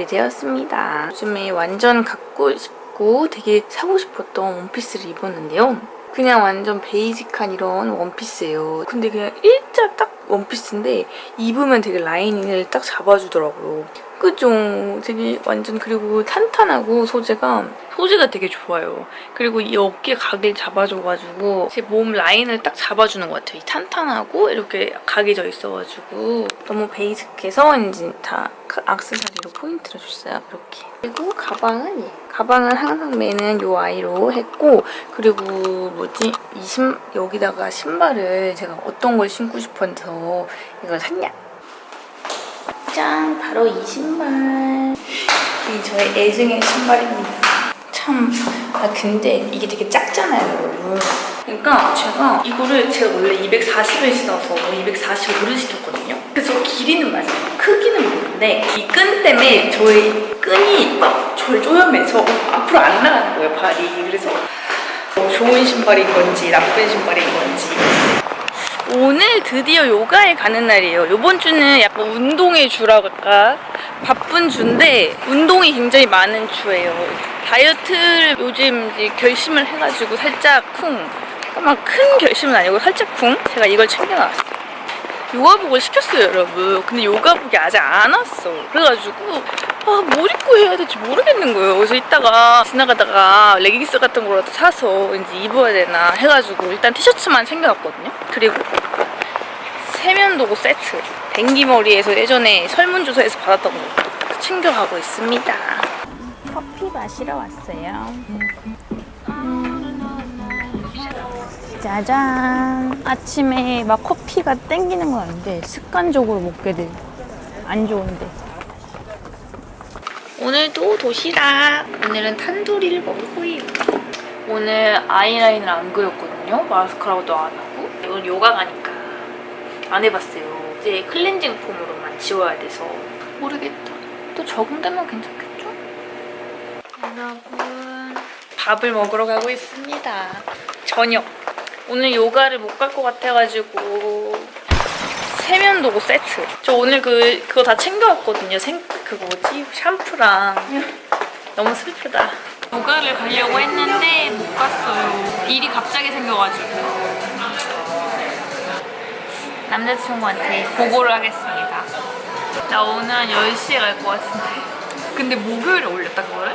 월요일이 되었습니다. 요즘에 완전 갖고 싶고 되게 사고 싶었던 원피스를 입었는데요. 그냥 완전 베이직한 이런 원피스예요. 근데 그냥 일자 딱 원피스인데 입으면 되게 라인을 딱 잡아주더라고요. 그죠? 되게 완전 그리고 탄탄하고 소재가 소재가 되게 좋아요. 그리고 이 어깨 각을 잡아줘가지고 제 몸 라인을 딱 잡아주는 것 같아요. 이 탄탄하고 이렇게 각이 져 있어가지고 너무 베이직해서 이제 다 악세사리로 포인트를 줬어요. 이렇게. 그리고 가방은 얘. 가방은 항상 매는 요 아이로 했고 그리고 뭐지? 이 신, 여기다가 신발을 제가 어떤 걸 신고 싶어서 이걸 샀냐? 짠! 바로 이 신발. 이 저의 애증의 신발입니다. 참 아 근데 이게 되게 작잖아요 여러분. 그러니까 제가 이거를 제가 원래 240을 신어서 245를 시켰거든요. 그래서 길이는 맞아요. 크기는 모르 는데 이 끈 때문에 저의 끈이 막 쪼여매서 앞으로 안 나가는 거예요 발이 그래서 좋은 신발인 건지 나쁜 신발인 건지 오늘 드디어 요가에 가는 날이에요. 이번 주는 약간 운동의 주라고 할까? 바쁜 주인데 운동이 굉장히 많은 주예요. 다이어트를 요즘 이제 결심을 해가지고 살짝 쿵. 막 큰 결심은 아니고 살짝 쿵. 제가 이걸 챙겨나왔어요. 요가복을 시켰어요, 여러분. 근데 요가복이 아직 안 왔어. 그래가지고 아, 뭘 입고 해야 될지 모르겠는 거예요. 그래서 이따가 지나가다가 레깅스 같은 거라도 사서 이제 입어야 되나 해가지고 일단 티셔츠만 챙겨왔거든요. 그리고 세면도구 세트. 댕기머리에서 예전에 설문조사에서 받았던 거 챙겨가고 있습니다. 커피 마시러 왔어요. 짜잔. 아침에 막 커피가 땡기는 건 아닌데 습관적으로 먹게 돼. 안 좋은데. 오늘도 도시락. 오늘은 탄두리를 먹을 거예요. 오늘 아이라인을 안 그렸거든요. 마스카라도 안 하고. 이건 요가 가니까 안 해봤어요. 이제 클렌징 폼으로만 지워야 돼서 모르겠다. 또 적응되면 괜찮겠죠? 여러분 밥을 먹으러 가고 있습니다. 저녁. 오늘 요가를 못 갈 것 같아가지고 세면도구 세트. 저 오늘 그 그거 다 챙겨왔거든요. 생 그거 뭐지 샴푸랑 너무 슬프다. 요가를 가려고 했는데 못 갔어요. 일이 갑자기 생겨가지고 남자친구한테 보고를 하겠습니다. 나 오늘 한 10시에 갈 것 같은데. 근데 목요일에 올렸다 그거를?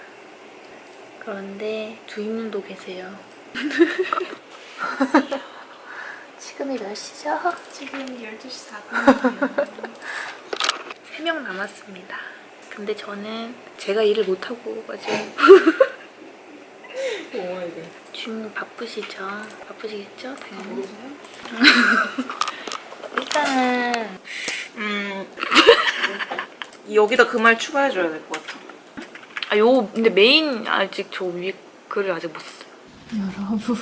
그런데 주임님도 계세요. 지금이 몇 시죠? 지금 12시 4분이에요. 3명 남았습니다. 근데 저는 제가 일을 못하고 가지고 이게? 주임님 바쁘시죠? 바쁘시겠죠? 당연히. 일단은 음, 여기다 그 말 추가해줘야 될 것 같아. 아, 요 근데 메인 아직 저 위에 글을 아직 못 썼어요. 여러분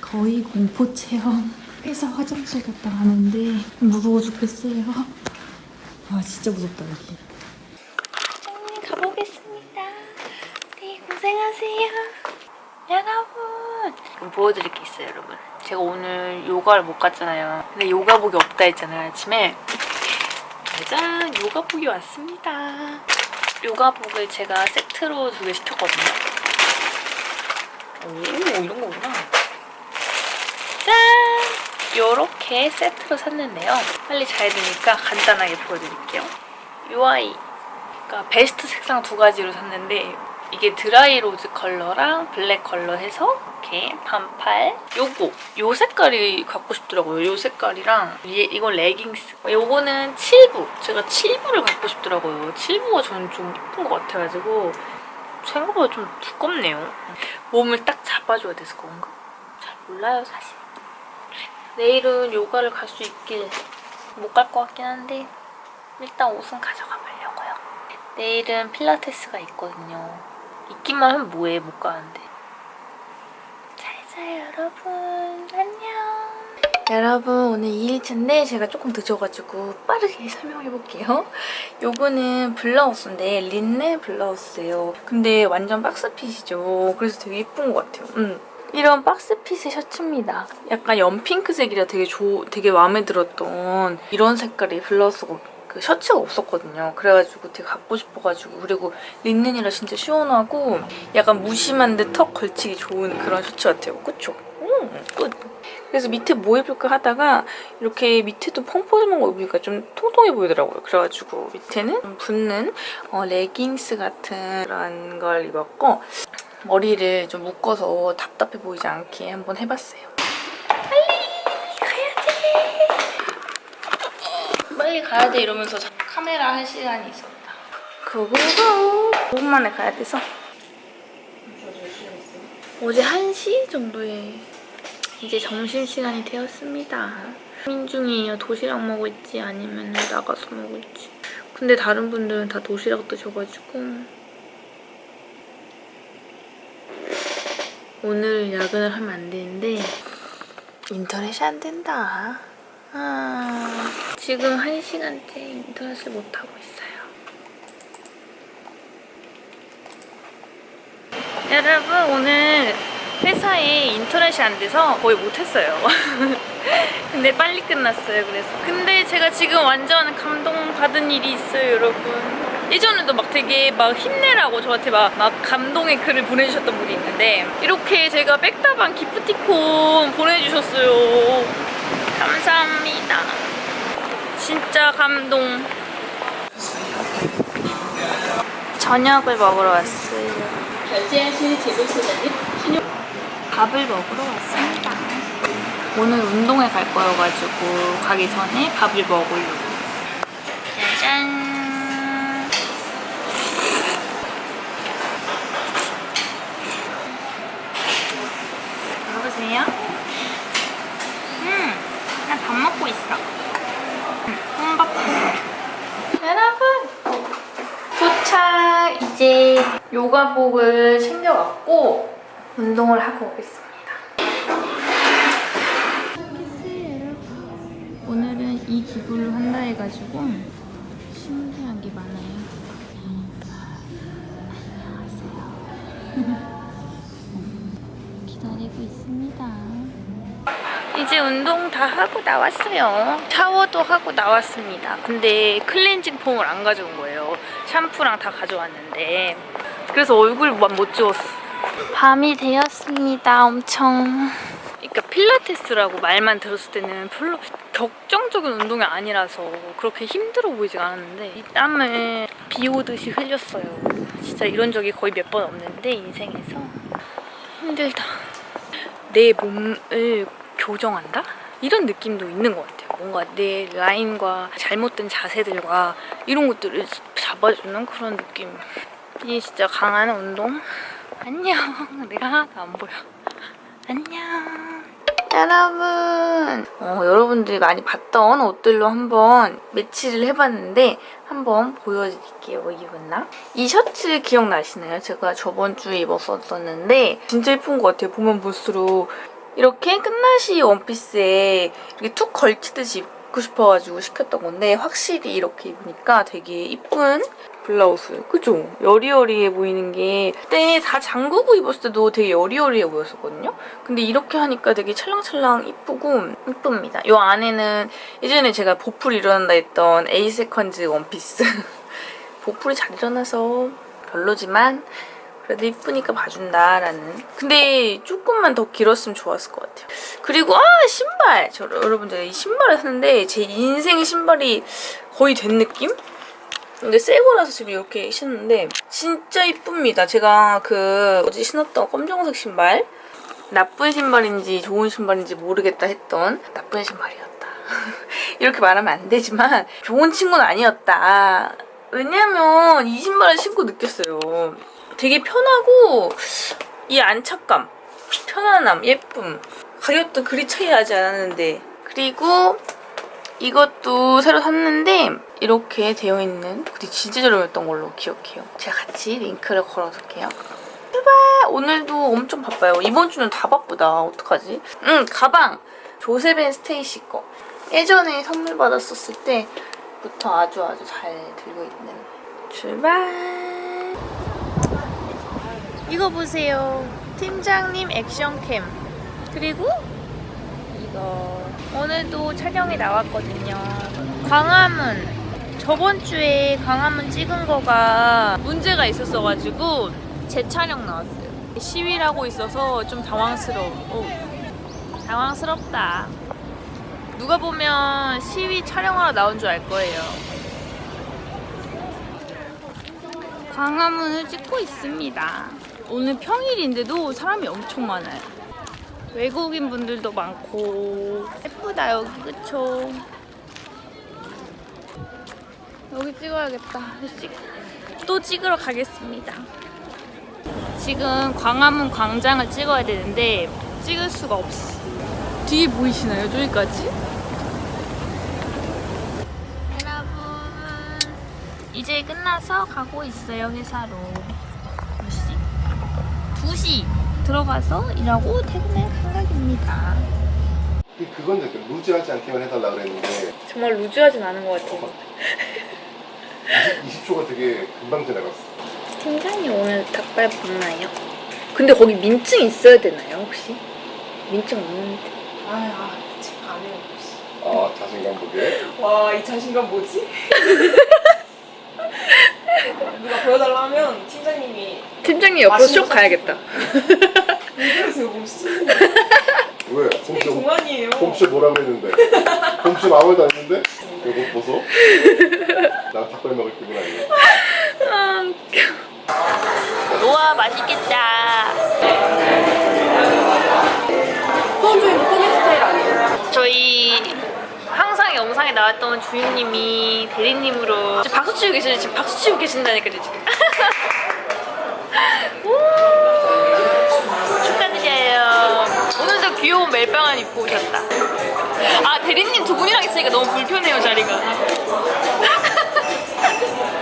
거의 공포 체험 회사 화장실 갔다 가는데 무서워 죽겠어요 아 진짜 무섭다 여기 음, 가보겠습니다. 네, 고생하세요. 여러분. 보여드릴 게 있어요, 여러분. 제가 오늘 요가를 못 갔잖아요. 근데 요가복이 없다 했잖아요, 아침에. 짜잔, 요가복이 왔습니다. 요가복을 제가 세트로 두 개 시켰거든요. 오, 이런 거구나. 짠! 요렇게 세트로 샀는데요. 빨리 자야 되니까 간단하게 보여드릴게요. 요 아이. 그러니까 베스트 색상 두 가지로 샀는데 이게 드라이 로즈 컬러랑 블랙 컬러 해서 이렇게 반팔. 요거 요 색깔이 갖고 싶더라고요. 요 색깔이랑 얘 이건 레깅스. 요거는 7부. 제가 7부를 갖고 싶더라고요. 7부가 저는 좀 예쁜 것 같아가지고 생각보다 좀 두껍네요. 몸을 딱 잡아줘야 돼서 그런가? 잘 몰라요 사실. 내일은 요가를 갈 수 있길 못 갈 것 같긴 한데 일단 옷은 가져가 보려고요. 내일은 필라테스가 있거든요. 있기만 하면 뭐해 못 가는데. 잘 자요 여러분. 안녕. 여러분 오늘 2일차인데 제가 조금 늦어가지고 빠르게 설명해볼게요. 요거는 블라우스인데 린넨 블라우스예요. 근데 완전 박스핏이죠. 그래서 되게 예쁜 것 같아요. 음. 이런 박스핏의 셔츠입니다. 약간 연핑크색이라 되게 조, 되게 마음에 들었던 이런 색깔의 블라우스가 그 셔츠가 없었거든요. 그래가지고 되게 갖고 싶어가지고 그리고 린넨이라 진짜 시원하고 약간 무심한 데 턱 걸치기 좋은 그런 셔츠 같아요. 그쵸? 음, 끝. 그래서 밑에 뭐 입을까 하다가 이렇게 밑에도 펑퍼짐한 거 입으니까 좀 통통해 보이더라고요. 그래가지고 밑에는 좀 붙는 어, 레깅스 같은 그런 걸 입었고 머리를 좀 묶어서 답답해 보이지 않게 한번 해봤어요. 빨리 가야 돼 이러면서 자- 카메라 할 시간이 있었다. 고고고 5분 만에 가야 돼서 어제 1시 정도에 이제 점심시간이 되었습니다. 고민 중이에요. 도시락 먹을지 아니면 나가서 먹을지. 근데 다른 분들은 다 도시락 드셔가지고 오늘 야근을 하면 안 되는데 인터넷이 안 된다. 아, 지금 한 시간째 인터넷을 못 하고 있어요. 여러분 오늘 회사에 인터넷이 안 돼서 거의 못했어요. 근데 빨리 끝났어요. 그래서 근데 제가 지금 완전 감동받은 일이 있어요, 여러분. 예전에도 막 되게 막 힘내라고 저한테 막, 막 감동의 글을 보내주셨던 분이 있는데 이렇게 제가 백다방 기프티콘 보내주셨어요. 감사합니다. 진짜 감동. 저녁을 먹으러 왔어요. 결제하실 제보소장님 신용 밥을 먹으러 왔습니다. 오늘 운동회 갈 거여가지고 가기 전에 밥을 먹으려고. 짜잔. 먹으세요. 음, 나 밥 먹고 있어. 음, 혼밥. 여러분, 도착. 이제 요가복을 챙겨왔고 운동을 하고 오겠습니다. 오늘은 이 기구를 한다 해가지고 신기한 게 많아요. 안녕하세요. 기다리고 있습니다. 이제 운동 다 하고 나왔어요. 샤워도 하고 나왔습니다. 근데 클렌징 폼을 안 가져온 거예요. 샴푸랑 다 가져왔는데 그래서 얼굴만 못 지웠어. 밤이 되었습니다. 엄청. 그러니까 필라테스라고 말만 들었을 때는 별로 격정적인 운동이 아니라서 그렇게 힘들어 보이지가 않았는데 이 땀을 비 오듯이 흘렸어요. 진짜 이런 적이 거의 몇 번 없는데 인생에서 힘들다. 내 몸을 교정한다? 이런 느낌도 있는 것 같아요. 뭔가 내 라인과 잘못된 자세들과 이런 것들을 잡아주는 그런 느낌. 이 진짜 강한 운동. 안녕. 내가 하나도 안 보여. 안녕. 여러분. 어, 여러분들이 많이 봤던 옷들로 한번 매치를 해봤는데 한번 보여드릴게요. 뭐 입었나? 이 셔츠 기억나시나요? 제가 저번 주에 입었었는데 진짜 예쁜 것 같아요. 보면 볼수록 이렇게 끝나시 원피스에 이렇게 툭 걸치듯이 입고 싶어가지고 시켰던 건데 확실히 이렇게 입으니까 되게 이쁜 블라우스. 그죠? 여리여리해 보이는 게 그때 다 잠그고 입었을 때도 되게 여리여리해 보였었거든요? 근데 이렇게 하니까 되게 찰랑찰랑 이쁘고 이쁩니다. 이 안에는 예전에 제가 보풀 일어난다 했던 에이세컨즈 원피스. 보풀이 잘 일어나서 별로지만 그래도 이쁘니까 봐준다라는. 근데 조금만 더 길었으면 좋았을 것 같아요. 그리고 아 신발! 저 여러분들 이 신발을 샀는데 제 인생 신발이 거의 된 느낌? 근데 새 거라서 지금 이렇게 신었는데 진짜 이쁩니다. 제가 그 어제 신었던 검정색 신발 나쁜 신발인지 좋은 신발인지 모르겠다 했던 나쁜 신발이었다. 이렇게 말하면 안 되지만 좋은 친구는 아니었다. 왜냐면 이 신발을 신고 느꼈어요. 되게 편하고 이 안착감, 편안함, 예쁨. 가격도 그리 차이 나지 않았는데 그리고 이것도 새로 샀는데 이렇게 되어 있는 그때 진짜 저렴했던 걸로 기억해요. 제가 같이 링크를 걸어둘게요. 출발! 오늘도 엄청 바빠요. 이번 주는 다 바쁘다. 어떡하지? 응, 가방! 조셉앤 스테이시 거. 예전에 선물 받았었을 때부터 아주 아주 잘 들고 있는 출발! 이거 보세요. 팀장님 액션캠. 그리고 이거 오늘도 촬영이 나왔거든요. 광화문 저번 주에 광화문 찍은 거가 문제가 있었어가지고 재촬영 나왔어요. 시위를 하고 있어서 좀 당황스러워. 오, 당황스럽다. 누가 보면 시위 촬영하러 나온 줄 알 거예요. 광화문을 찍고 있습니다. 오늘 평일인데도 사람이 엄청 많아요. 외국인 분들도 많고 예쁘다 여기 그쵸? 여기 찍어야겠다. 찍- 또 찍으러 가겠습니다. 지금 광화문 광장을 찍어야 되는데 찍을 수가 없어. 뒤에 보이시나요? 저기까지? 여러분 이제 끝나서 가고 있어요 회사로. 몇 시? 2시 들어가서 일하고 퇴근할 생각입니다. 그- 그건. 루즈하지 않게만 해달라 그랬는데 정말 루즈하진 않은 것 같아요. 20, 20초가 되게 금방 지나갔어. 팀장님 오늘 닭발 먹나요? 근데 거기 민증 있어야 되나요 혹시? 민증 없는데. 아, 체크 안 해요. 아 자신감 보게. 와, 이 자신감 뭐지? 누가 보여달라 하면 팀장님이 팀장님 옆으로 맛있는 쭉거 가야겠다. 왜 그러세요, 곰씨? 왜? 제 홈쇼 동안이에요. 홈쇼 뭐라고 했는데? 홈쇼 아무 말도 안 했는데? 이거 보소. 나 닭발 먹을 기분 아니야. 아 웃겨. 우와 맛있겠다. 소주인 소맥 스타일 아니에요? 저희 항상 영상에 나왔던 주인님이 대리님으로 지금 박수 치고 계시죠? 지금 박수 치고 계신다니까요 지금. 우! 오늘도 귀여운 멜빵을 입고 오셨다. 아 대리님 두 분이랑 있으니까 너무 불편해요 자리가.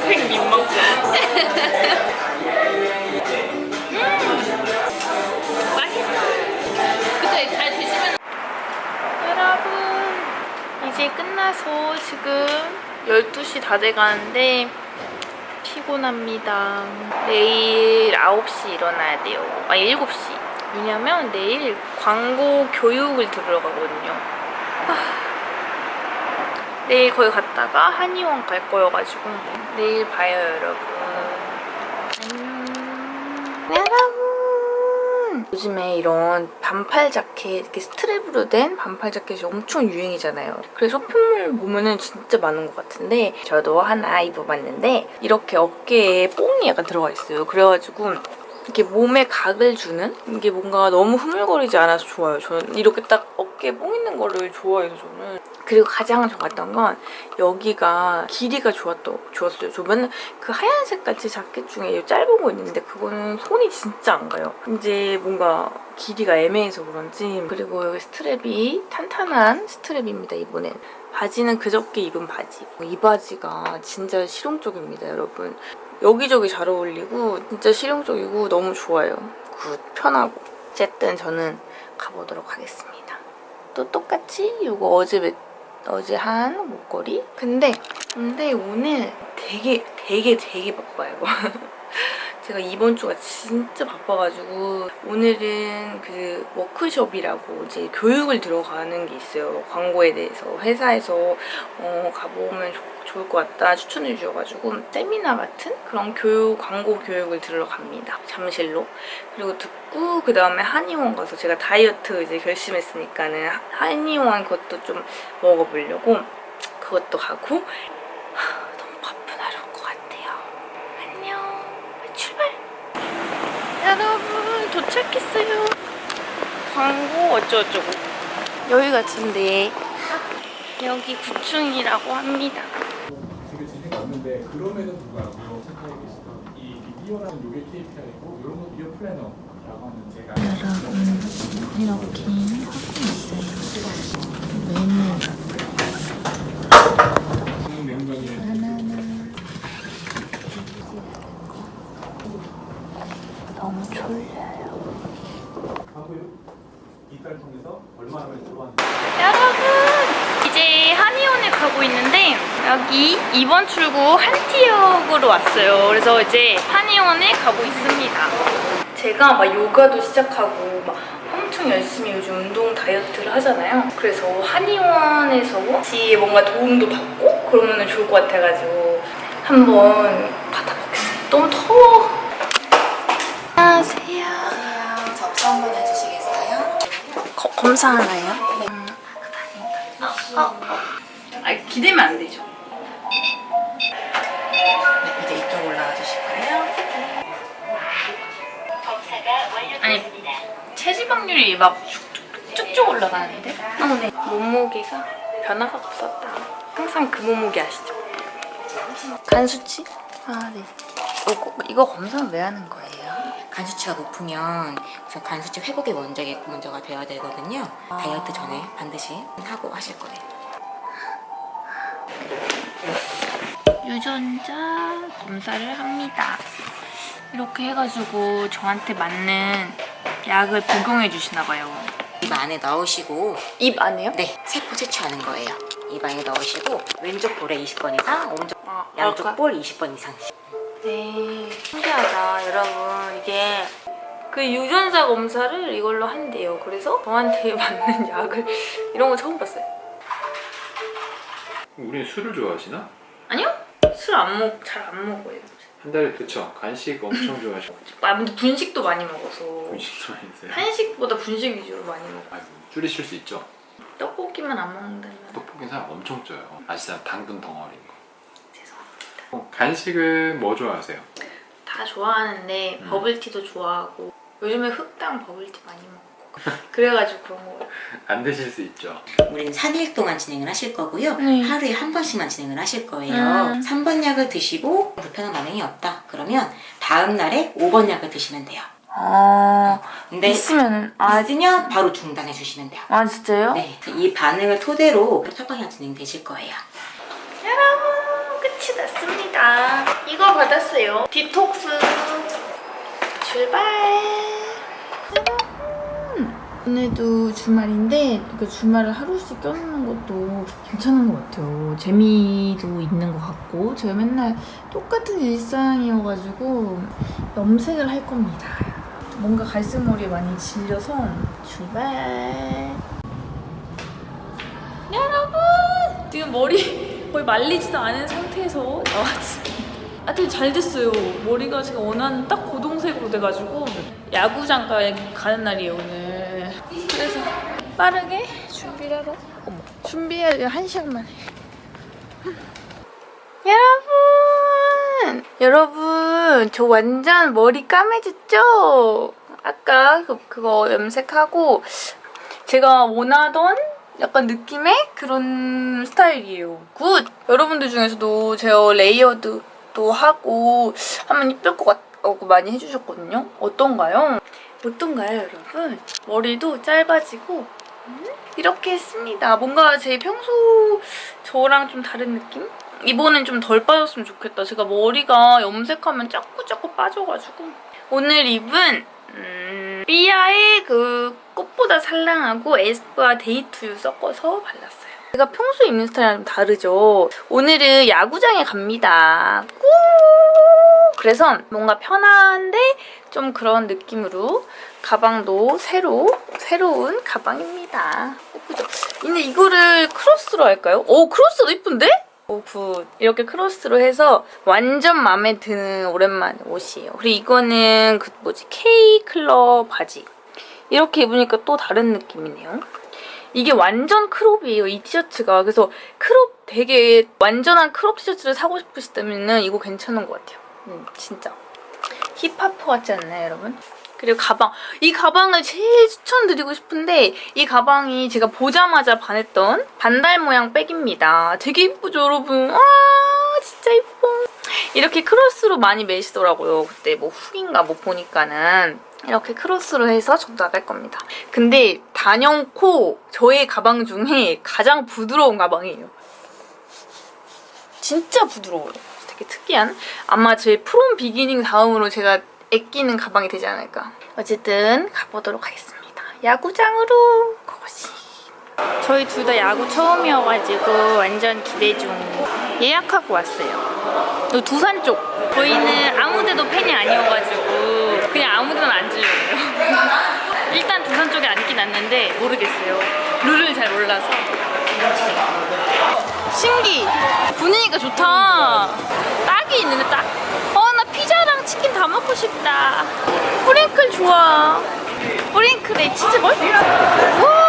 되게 민망스러워. 음, 맛있어. 그때 잘 드시면 여러분 이제 끝나서 지금 12시 다 돼가는데 피곤합니다 내일 9시 일어나야 돼요 아 7시 왜냐면 내일 광고 교육을 들으러 가거든요. 아, 내일 거기 갔다가 한의원 갈 거여가지고 내일 봐요 여러분. 안녕. 여러분! 요즘에 이런 반팔 자켓 이렇게 스트랩으로 된 반팔 자켓이 엄청 유행이잖아요. 그래서 쇼핑몰 보면은 진짜 많은 것 같은데 저도 하나 입어봤는데 이렇게 어깨에 뽕이 약간 들어가 있어요. 그래가지고 이렇게 몸에 각을 주는 이게 뭔가 너무 흐물거리지 않아서 좋아요. 저는 이렇게 딱 어깨에 뽕 있는 거를 좋아해서 저는 그리고 가장 좋았던 건 여기가 길이가 좋았더, 좋았어요. 저 맨날 그 하얀색 같이 자켓 중에 이 짧은 거 있는데 그거는 손이 진짜 안 가요. 이제 뭔가 길이가 애매해서 그런지 그리고 여기 스트랩이 탄탄한 스트랩입니다 이번엔. 바지는 그저께 입은 바지. 이 바지가 진짜 실용적입니다 여러분. 여기저기 잘 어울리고 진짜 실용적이고 너무 좋아요. 굿 편하고. 어쨌든 저는 가보도록 하겠습니다. 또 똑같이 이거 어제 매, 어제 한 목걸이. 근데 근데 오늘 되게 되게 되게 바빠요. 제가 이번 주가 진짜 바빠가지고 오늘은 그 워크숍이라고 이제 교육을 들어가는 게 있어요. 광고에 대해서 회사에서 어, 가보면 좋, 좋을 것 같다 추천해 주셔가지고 세미나 같은 그런 교육 광고 교육을 들으러 갑니다. 잠실로 그리고 듣고 그 다음에 한의원 가서 제가 다이어트 이제 결심했으니까는 하- 한의원 그것도 좀 먹어보려고 그것도 가고 하, 너무 바쁜 하루인 것 같아요. 안녕. 출발. 여러분 도착했어요. 광고 어쩌고저쩌고. 여기 같은데 여기 9층이라고 합니다. 되게 재미가 없는데 그럼에도 불구하고 생각해 계시던 이 미디어라는 요게 KPI고 이런 거 미디어 플래너라고 하는 제가 여러분 이렇게 하고 있어요. 메뉴 중앙 내용관이 너무 졸려요. 하고요. 이달 통해서 얼마나 들어왔는지 여러분 이제 한의원에 가고 있는데 2번 출구 한티역으로 왔어요. 그래서 이제 한의원에 가고 있습니다. 제가 막 요가도 시작하고 막 엄청 열심히 요즘 운동 다이어트를 하잖아요. 그래서 한의원에서 같이 뭔가 도움도 받고 그러면 좋을 것 같아가지고 한번 받아보겠습니다. 너무 더워. 안녕하세요. 접수 한번 해주시겠어요? 거- 검사하나요? 음, 어, 어. 아, 기대면 안 되죠. 네, 이제 이쪽 올라와 주실까요? 아니, 체지방률이 막 쭉쭉, 쭉쭉 올라가는데? 어, 네. 몸무게가 변화가 없었다. 항상 그 몸무게 아시죠? 간 수치? 아, 네. 이거, 이거 검사는 왜 하는 거예요? 간 수치가 높으면 우선 간 수치 회복이 먼저 먼저가 되어야 되거든요. 다이어트 전에 반드시 하고 하실 거예요. 유전자 검사를 합니다. 이렇게 해가지고 저한테 맞는 약을 복용해 주시나 봐요. 입 안에 넣으시고 입 안에요? 네 세포 채취하는 거예요. 입 안에 넣으시고 왼쪽 볼에 20번 이상, 오른쪽 아, 양쪽 그럴까요? 볼 20번 이상씩. 네, 신기하다, 여러분. 이게 그 유전자 검사를 이걸로 한대요. 그래서 저한테 맞는 약을 이런 거 처음 봤어요. 우리는 술을 좋아하시나? 아니요? 술 안 먹, 잘 안 먹어요. 한 달에 그쵸? 간식 엄청 좋아하시고. 아, 근데 분식도 많이 먹어서. 분식도 많이 드세요? 한식보다 분식 위주로 많이 먹어. 아이고 줄이실 수 있죠? 떡볶이만 안 먹는다면. 떡볶이 사람 엄청 쪄요. 아시잖아 당분 덩어리인 거. 죄송합니다. 어, 간식은 뭐 좋아하세요? 다 좋아하는데 음. 버블티도 좋아하고. 요즘에 흑당 버블티 많이 먹고 그래가지고 그런 거. 안 드실 수 있죠 우리는 3일 동안 진행을 하실 거고요. 네. 하루에 한 번씩만 진행을 하실 거예요. 음. 3번 약을 드시고 불편한 반응이 없다. 그러면 다음 날에 5번 약을 드시면 돼요. 아 근데 있으면은 맞으면 바로 중단해 주시면 돼요. 아 진짜요? 네, 이 반응을 토대로 처방약 진행되실 거예요. 여러분 끝이 났습니다. 이거 받았어요. 디톡스 출발. 오늘도 주말인데 그 주말을 하루씩 껴놓는 것도 괜찮은 것 같아요. 재미도 있는 것 같고 제가 맨날 똑같은 일상이어가지고 염색을 할 겁니다. 뭔가 갈색 머리에 많이 질려서 출발. 여러분 지금 머리 거의 말리지도 않은 상태에서 나왔습니다. 하여튼 잘 됐어요. 머리가 제가 원하는 딱 고동색으로 돼가지고 야구장 가 가는 날이에요 오늘. 그래서 빠르게 준비를 어머 준비해야 한 시간 만에. 여러분 여러분 저 완전 머리 까매졌죠? 아까 그, 그거 염색하고 제가 원하던 약간 느낌의 그런 스타일이에요. 굿! 여러분들 중에서도 제가 레이어드도 하고 하면 이쁠 것 같다고 많이 해주셨거든요. 어떤가요? 어떤가요, 여러분? 머리도 짧아지고 음? 이렇게 했습니다. 뭔가 제 평소 저랑 좀 다른 느낌? 이번엔 좀 덜 빠졌으면 좋겠다. 제가 머리가 염색하면 자꾸 자꾸 빠져가지고 오늘 입은 음, 삐아의 그 꽃보다 살랑하고 에스쁘아 데이투유 섞어서 발랐어요. 제가 평소에 입는 스타일이랑 좀 다르죠. 오늘은 야구장에 갑니다. 꾸! 그래서 뭔가 편한데 좀 그런 느낌으로 가방도 새로 새로운 가방입니다. 예쁘죠? 근데 이거를 크로스로 할까요? 오 크로스도 이쁜데? 오, 굿. 이렇게 크로스로 해서 완전 마음에 드는 오랜만 옷이에요. 그리고 이거는 그 뭐지 K 클럽 바지. 이렇게 입으니까 또 다른 느낌이네요. 이게 완전 크롭이에요, 이 티셔츠가. 그래서 크롭 되게 완전한 크롭 티셔츠를 사고 싶으시다면 이거 괜찮은 것 같아요. 음, 진짜. 힙합퍼 같지 않나요, 여러분? 그리고 가방. 이 가방을 제일 추천드리고 싶은데 이 가방이 제가 보자마자 반했던 반달 모양 백입니다. 되게 이쁘죠, 여러분? 아, 진짜 이뻐. 이렇게 크로스로 많이 매시더라고요. 그때 뭐 훅인가 뭐 보니까는. 이렇게 크로스로 해서 저도 나갈 겁니다. 근데 단연코 저의 가방 중에 가장 부드러운 가방이에요. 진짜 부드러워요. 되게 특이한. 아마 제 프롬 비기닝 다음으로 제가 아끼는 가방이 되지 않을까. 어쨌든 가보도록 하겠습니다. 야구장으로 고고씨. 저희 둘 다 야구 처음이어가지고 완전 기대 중. 예약하고 왔어요. 요 두산 쪽. 저희는 아무데도 팬이 아니어가지고 그냥 아무데나 앉으려고요. 일단 두산 쪽에 앉긴 앉는데 모르겠어요. 룰을 잘 몰라서. 신기! 분위기가 좋다. 딱이 있는데 딱. 어, 나 피자랑 치킨 다 먹고 싶다. 뿌링클 좋아. 뿌링클에 치즈볼? 와,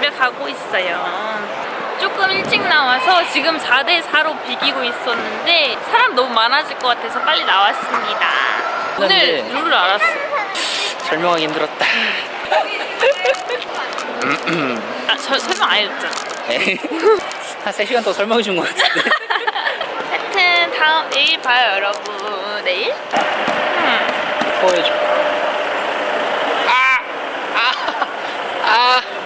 집에 가고 있어요. 조금 일찍 나와서 지금 4대 4로 비기고 있었는데 사람 너무 많아질 것 같아서 빨리 나왔습니다. 오늘 룰을 알았어. 설명하기 힘들었다. 아, 저 설명 안 해줬잖아. 한 3시간 더 설명해 준 것 같은데. 하여튼 다음 내일 봐요 여러분. 내일? 보여줘.